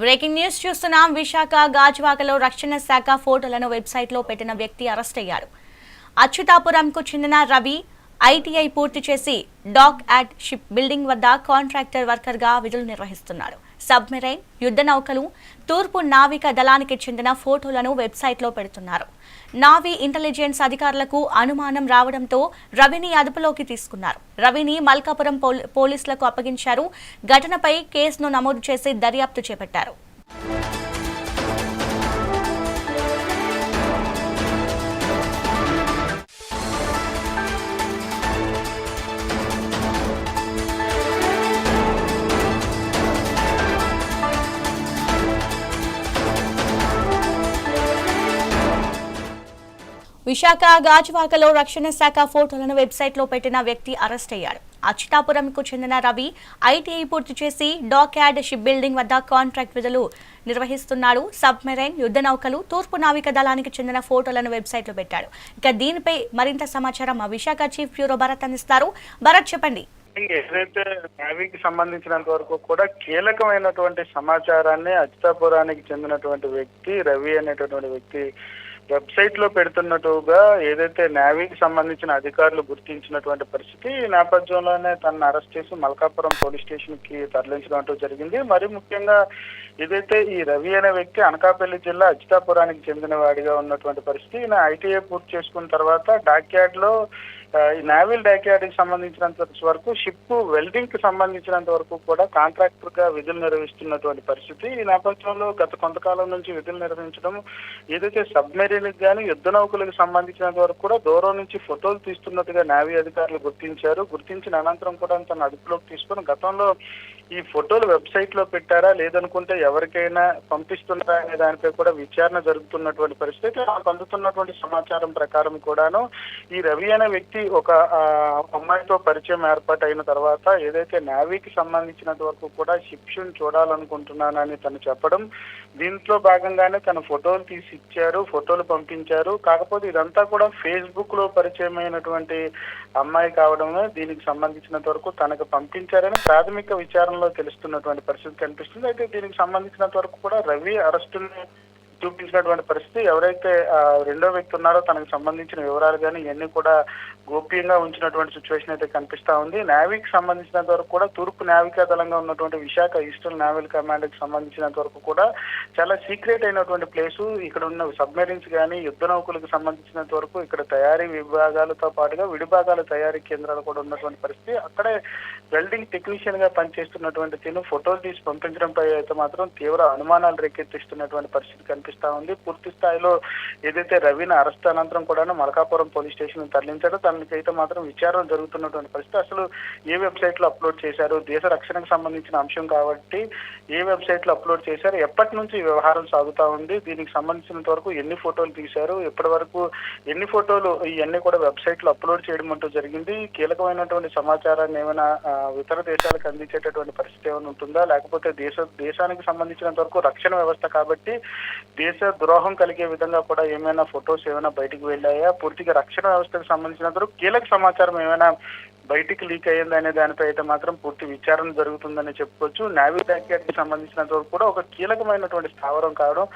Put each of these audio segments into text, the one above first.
Breaking news చూస్తున్నాం. విశాఖ గాజువాకలో రక్షణ శాఖ ఫోటోలను వెబ్సైట్లో పెట్టిన వ్యక్తి అరెస్ట్ అయ్యారు అచ్యుతాపురంకు చెందిన రవి ఐటీఐ పూర్తి చేసి డాక్ యాడ్ షిప్ బిల్డింగ్ వద్ద కాంట్రాక్టర్ వర్కర్గా విధులు నిర్వహిస్తున్నాడు. సబ్మెరైన్ యుద్ధ నౌకలు తూర్పు నావిక దళానికి చెందిన ఫోటోలను వెబ్సైట్లో పెడుతున్నారు. నావీ ఇంటెలిజెన్స్ అధికారులకు అనుమానం రావడంతో రవిని అదుపులోకి తీసుకున్నారు. రవిని మల్కాపురం పోలీసులకు అప్పగించారు. ఘటనపై కేసును నమోదు చేసి దర్యాప్తు చేపట్టారు. విశాఖ గాజువాకలో రక్షణ శాఖ ఫోటోలను వెబ్సైట్లో పెట్టిన వ్యక్తి అరెస్ట్ అయ్యాడు. అచ్యుతాపురంకు చెందిన రవి ఐటీఐ పూర్తి చేసి డాక్ యార్డ్ షిప్ బిల్డింగ్ వద్ద కాంట్రాక్ట్ విధులు నిర్వహిస్తున్నాడు. సబ్మెరైన్ యుద్ధ నౌకలు తూర్పు నావిక దళానికి చెందిన ఫోటోలను వెబ్సైట్లో పెట్టాడు. ఇక దీనిపై మరింత సమాచారం మా విశాఖ చీఫ్ బ్యూరో భరత్ అందిస్తారు. భరత్ చెప్పండి. ఏదైతే నేవీకి సంబంధించినంత వరకు కూడా కీలకమైనటువంటి సమాచారాన్ని అచితాపురానికి చెందినటువంటి వ్యక్తి రవి అనేటటువంటి వ్యక్తి వెబ్సైట్లో పెడుతున్నట్టుగా ఏదైతే నేవీకి సంబంధించిన అధికారులు గుర్తించినటువంటి పరిస్థితి ఈ నేపథ్యంలోనే తనను అరెస్ట్ చేసి మల్కాపురం పోలీస్ స్టేషన్కి తరలించడం అంటూ జరిగింది. మరి ముఖ్యంగా ఏదైతే ఈ రవి అనే వ్యక్తి అనకాపల్లి జిల్లా అచితాపురానికి చెందిన వాడిగా ఉన్నటువంటి పరిస్థితి ఈయన ఐటీఐ పూర్తి చేసుకున్న తర్వాత డాక్యార్డ్లో ఈ నావల్ డాక్యార్డ్కి సంబంధించినంత వరకు షిప్ వెల్డింగ్కి సంబంధించినంత వరకు కూడా కాంట్రాక్టర్గా విధులు నిర్వహిస్తున్నటువంటి పరిస్థితి ఈ నేపథ్యంలో గత కొంతకాలం నుంచి విధులు నిర్వహించడం ఏదైతే సబ్మెరీన్ కానీ యుద్ధ నౌకలకు సంబంధించినంత వరకు కూడా దూరం నుంచి ఫోటోలు తీస్తున్నట్టుగా నావీ అధికారులు గుర్తించారు. గుర్తించిన అనంతరం కూడా తన అదుపులోకి తీసుకొని గతంలో ఈ ఫోటోలు వెబ్సైట్లో పెట్టారా? లేదనుకుంటే ఎవరికైనా పంపిస్తున్నారా అనే దానిపై కూడా విచారణ జరుగుతున్నటువంటి పరిస్థితి. అందుతున్నటువంటి సమాచారం ప్రకారం కూడాను ఈ రవి అనే వ్యక్తి ఒక అమ్మాయితో పరిచయం ఏర్పాటు అయిన తర్వాత ఏదైతే నావీకి సంబంధించినంత వరకు కూడా షిప్స్ చూడాలనుకుంటున్నానని తను చెప్పడం దీంట్లో భాగంగానే తన ఫోటోలు తీసి ఇచ్చారు ఫోటోలు పంపించారు. కాకపోతే ఇదంతా కూడా ఫేస్బుక్లో పరిచయమైనటువంటి అమ్మాయి కావడమే దీనికి సంబంధించినంత వరకు తనకు పంపించారని ప్రాథమిక విచారణలో తెలుస్తున్నటువంటి పరిస్థితి కనిపిస్తుంది. అయితే దీనికి సంబంధించినంత వరకు కూడా రవి అరెస్టుని చూపించినటువంటి పరిస్థితి ఎవరైతే రెండో వ్యక్తి ఉన్నారో తనకు సంబంధించిన వివరాలు కానీ ఇవన్నీ కూడా గోప్యంగా ఉంచినటువంటి సిచ్యువేషన్ అయితే కనిపిస్తా ఉంది. నావీకి సంబంధించినంత వరకు కూడా తూర్పు నావికా దళంగా ఉన్నటువంటి విశాఖ ఈస్టర్న్ నావల్ కమాండ్కి సంబంధించినంత వరకు కూడా చాలా సీక్రెట్ అయినటువంటి ప్లేసు ఇక్కడ ఉన్న సబ్మెరీన్స్ కానీ యుద్ధ నౌకలకు సంబంధించినంత వరకు ఇక్కడ తయారీ విభాగాలతో పాటుగా విడిభాగాల తయారీ కేంద్రాలు కూడా ఉన్నటువంటి పరిస్థితి. అక్కడే వెల్డింగ్ టెక్నీషియన్గా పనిచేస్తున్నటువంటి తిను ఫోటోలు తీసి పంపించడంపై అయితే మాత్రం తీవ్ర అనుమానాలు రేకెత్తిస్తున్నటువంటి పరిస్థితి కనిపిస్తా ఉంది. పూర్తి స్థాయిలో ఏదైతే రవిని అరెస్ట్ అనంతరం కూడా మలకాపురం పోలీస్ స్టేషన్ తరలించారో దానికైతే మాత్రం విచారణ జరుగుతున్నటువంటి పరిస్థితి. అసలు ఏ వెబ్సైట్లో అప్లోడ్ చేశారు? దేశ రక్షణకు సంబంధించిన అంశం కాబట్టి ఏ వెబ్సైట్లో అప్లోడ్ చేశారు? ఎప్పటి నుంచి వ్యవహారం సాగుతా ఉంది? దీనికి సంబంధించినంత వరకు ఎన్ని ఫోటోలు తీశారు? ఎప్పటి వరకు ఎన్ని ఫోటోలు ఇవన్నీ కూడా వెబ్సైట్లో అప్లోడ్ చేయడం అంటూ జరిగింది? కీలకమైనటువంటి సమాచారాన్ని ఏమైనా ఇతర దేశాలకు అందించేటటువంటి పరిస్థితి ఏమైనా ఉంటుందా? లేకపోతే దేశ దేశానికి సంబంధించినంత వరకు రక్షణ వ్యవస్థ కాబట్టి దేశ ద్రోహం కలిగే విధంగా కూడా ఏమైనా ఫొటోస్ ఏమైనా బయటకు వెళ్ళాయా? పూర్తిగా రక్షణ వ్యవస్థకు సంబంధించిన కీలక సమాచారం ఏమైనా బయటికి లీక్ అయ్యింది అనే దానిపై అయితే మాత్రం పూర్తి విచారణ జరుగుతుందని చెప్పుకోవచ్చు. నావీ కి సంబంధించినంత వరకు కూడా ఒక కీలకమైనటువంటి స్థావరం కావడం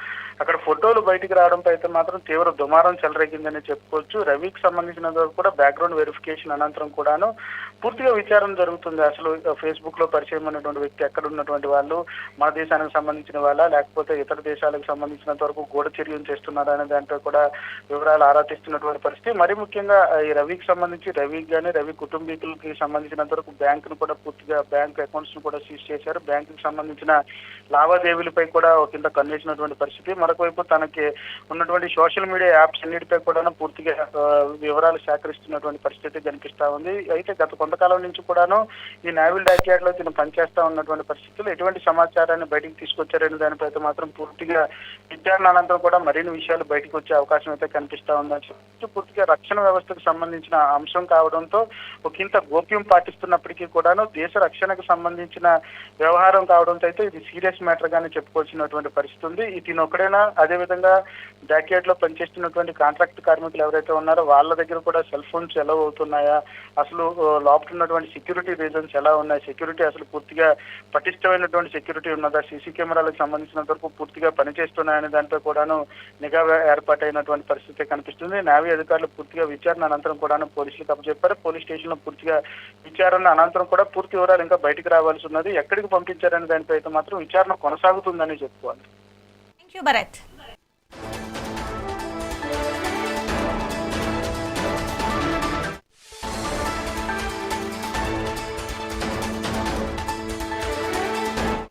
అక్కడ ఫోటోలు బయటికి రావడంపై అయితే మాత్రం తీవ్ర దుమారం చెలరేగిందని చెప్పుకోవచ్చు. రవికి సంబంధించినంత వరకు కూడా బ్యాక్గ్రౌండ్ వెరిఫికేషన్ అనంతరం కూడాను పూర్తిగా విచారణ జరుగుతుంది. అసలు ఫేస్బుక్లో పరిచయం ఉన్నటువంటి వ్యక్తి ఎక్కడ ఉన్నటువంటి వాళ్ళు మన దేశానికి సంబంధించిన వాళ్ళ లేకపోతే ఇతర దేశాలకు సంబంధించినంత వరకు గూఢచర్యం చేస్తున్నారా అనే దాంట్లో కూడా వివరాలు ఆరా తీస్తున్నటువంటి పరిస్థితి. మరి ముఖ్యంగా ఈ రవికి సంబంధించి రవికి కానీ రవి బ్యాంకులకి సంబంధించినంత వరకు బ్యాంకును కూడా పూర్తిగా బ్యాంక్ అకౌంట్స్ను కూడా సీజ్ చేశారు. బ్యాంకుకి సంబంధించిన లావాదేవీలపై కూడా ఒక కింద కన్నేసినటువంటి పరిస్థితి. మరొకవైపు తనకి ఉన్నటువంటి సోషల్ మీడియా యాప్స్ అన్నిటిపై కూడా పూర్తిగా వివరాలు సేకరిస్తున్నటువంటి పరిస్థితి కనిపిస్తా ఉంది. అయితే గత కొంతకాలం నుంచి కూడాను ఈ నావిల్ డాక్యార్డ్లో తిను పనిచేస్తా ఉన్నటువంటి పరిస్థితులు. ఎటువంటి సమాచారాన్ని బయటికి తీసుకొచ్చారనే దానిపై అయితే మాత్రం పూర్తిగా విచారణ అనంతరం కూడా మరిన్ని విషయాలు బయటకు వచ్చే అవకాశం అయితే కనిపిస్తా ఉందని చెప్పి పూర్తిగా రక్షణ వ్యవస్థకు సంబంధించిన అంశం కావడంతో ఒక అత్యంత గోప్యం పాటిస్తున్నప్పటికీ కూడాను దేశ రక్షణకు సంబంధించిన వ్యవహారం కావడంతో అయితే ఇది సీరియస్ మ్యాటర్ గానే చెప్పుకోవాల్సినటువంటి పరిస్థితి ఉంది. ఇది ఒకడైనా అదేవిధంగా బ్యాక్యార్డ్లో పనిచేస్తున్నటువంటి కాంట్రాక్ట్ కార్మికులు ఎవరైతే ఉన్నారో వాళ్ళ దగ్గర కూడా సెల్ ఫోన్స్ ఎలా అవుతున్నాయా? అసలు ఆ, లోపల ఉన్నటువంటి సెక్యూరిటీ రీజన్స్ ఎలా ఉన్నాయి? సెక్యూరిటీ అసలు పూర్తిగా పటిష్టమైనటువంటి సెక్యూరిటీ ఉన్నదా? సీసీ కెమెరాలకు సంబంధించినంత వరకు పూర్తిగా పనిచేస్తున్నాయనే దానిపై కూడాను నిఘా ఏర్పాటైనటువంటి పరిస్థితి కనిపిస్తుంది. నావీ అధికారులు పూర్తిగా విచారణ అనంతరం కూడాను పోలీసులకు అప్పచెప్పారు పోలీస్ స్టేషన్లో పూర్తిగా విచారణ అనంతరం కూడా పూర్తి వివరాలు ఇంకా బయటకు రావాల్సి ఉన్నది. ఎక్కడికి పంపించారనే దానిపై అయితే మాత్రం విచారణ కొనసాగుతుందని చెప్పుకోవాలి. Thank you Bharat